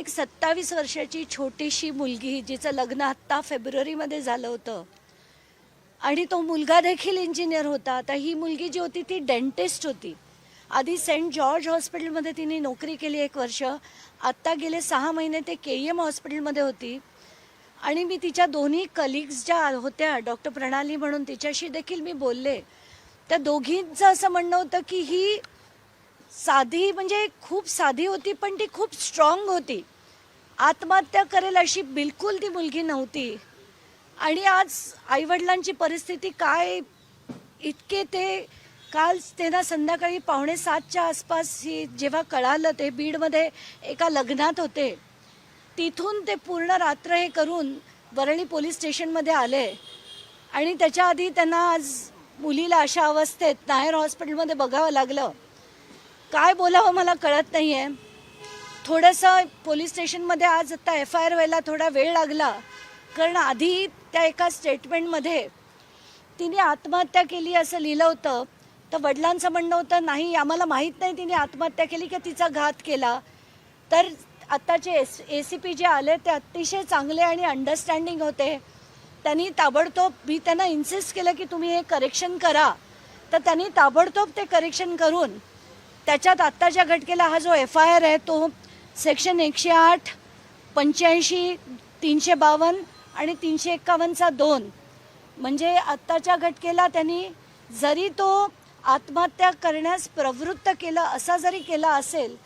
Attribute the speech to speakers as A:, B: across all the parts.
A: एक सत्तावीस वर्षाची छोटीशी मुलगी जिचं लग्न आत्ता फेब्रुवारीमध्ये झालं होतं. आणि तो मुलगा देखील इंजिनियर होता. आता ही मुलगी जी होती ती डेंटिस्ट होती. आधी सेंट जॉर्ज हॉस्पिटलमध्ये तिने नोकरी केली एक वर्ष. आत्ता गेले सहा महिने ते के एम हॉस्पिटलमध्ये होती. आणि मी तिच्या दोन्ही कलिग्स ज्या होत्या डॉक्टर प्रणाली म्हणून तिच्याशी देखील मी बोलले. त्या दोघींचं असं म्हणणं होतं की ही साधी म्हणजे खूप साधी होती पण ती खूप स्ट्रॉंग होती. आत्महत्या करेल अशी बिलकुल ती मुलगी नव्हती. आणि आज आईवडिलांची परिस्थिती काय इतके ते काल ते ना संध्याकाळी पावणे सातच्या आसपास ही जेव्हा कळालं ते बीडमध्ये एका लग्नात होते. तिथून ते पूर्ण रात्र हे करून वरळी पोलीस स्टेशनमध्ये आले. आणि त्याच्या आधी त्यांना आज मुलीला अशा अवस्थेत नायर हॉस्पिटलमध्ये बघावं लागलं. काय बोलावं मला कळत नाही आहे थोडंसं पोलीस स्टेशनमध्ये आज आता एफ आय आर व्हायला थोडा वेळ लागला. कारण आधी त्या एका स्टेटमेंटमध्ये तिने आत्महत्या केली असं लिहिलं होतं. तर वडिलांचं म्हणणं होतं नाही आम्हाला माहीत नाही तिने आत्महत्या केली की तिचा घात केला. तर आत्ताचे एस ए सी पी जे आले ते अतिशय चांगले आणि अंडरस्टँडिंग होते. त्यांनी ताबडतोब मी त्यांना इन्सिस्ट केलं की तुम्ही हे करेक्शन करा. तर त्यांनी ताबडतोब ते करेक्शन करून त्याच्यात आत्ताच्या घटकेला हा जो एफ आय आर आहे तो सेक्शन एकशे आठ पंच्याऐंशी तीनशे बावन्न आणि तीनशे एक्कावन्नचा दोन. म्हणजे आत्ताच्या घटकेला त्यांनी जरी तो आत्महत्या करण्यास प्रवृत्त केलं असा जरी केला असेल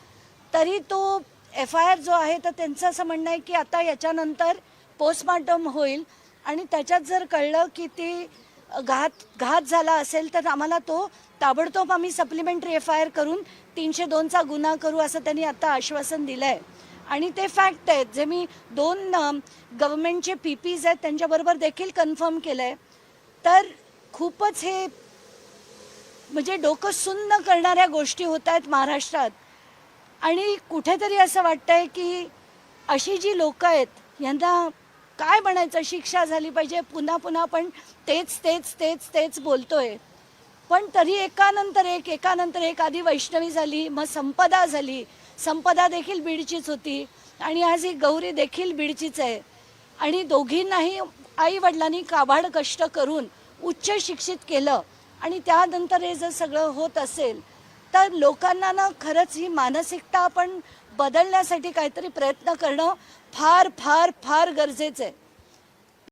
A: तरी तो एफ आय आर जो आहे तर त्यांचं असं म्हणणं आहे की आता याच्यानंतर पोस्टमार्टम होईल. आणि त्याच्यात जर कळलं की ती घात घात झाला असेल तर आम्हाला तो ताबडतोब आम्ही सप्लिमेंटरी एफ आय आर करून तीनशे दोनचा गुन्हा करू असं त्यांनी आता आश्वासन दिलं आहे आणि ते फॅक्ट आहेत जे मी दोन गव्हर्मेंटचे पी पीज आहेत त्यांच्याबरोबर देखील कन्फर्म केलं आहे तर खूपच हे म्हणजे डोकं सुन्न करणाऱ्या गोष्टी होत आहेत महाराष्ट्रात. आणि कुठेतरी असं वाटतंय की अशी जी लोकं आहेत यांना काय म्हणायचं? शिक्षा झाली पाहिजे. पुन्हा पुन्हा आपण तेच तेच तेच तेच बोलतोय. पण तरी एकानंतर एक एकानंतर एक. आधी वैष्णवी झाली मग संपदा झाली. संपदा देखील बीडचीच होती. आणि आज ही गौरी देखील बीडचीच आहे. आणि दोघींनाही आई वडिलांनी काबाड कष्ट करून उच्च शिक्षित केलं. आणि त्यानंतर हे जर सगळं होत असेल तर लोकांना ना खरंच ही मानसिकता आपण बदलण्यासाठी काहीतरी प्रयत्न करणं फार फार फार गरजेचं आहे.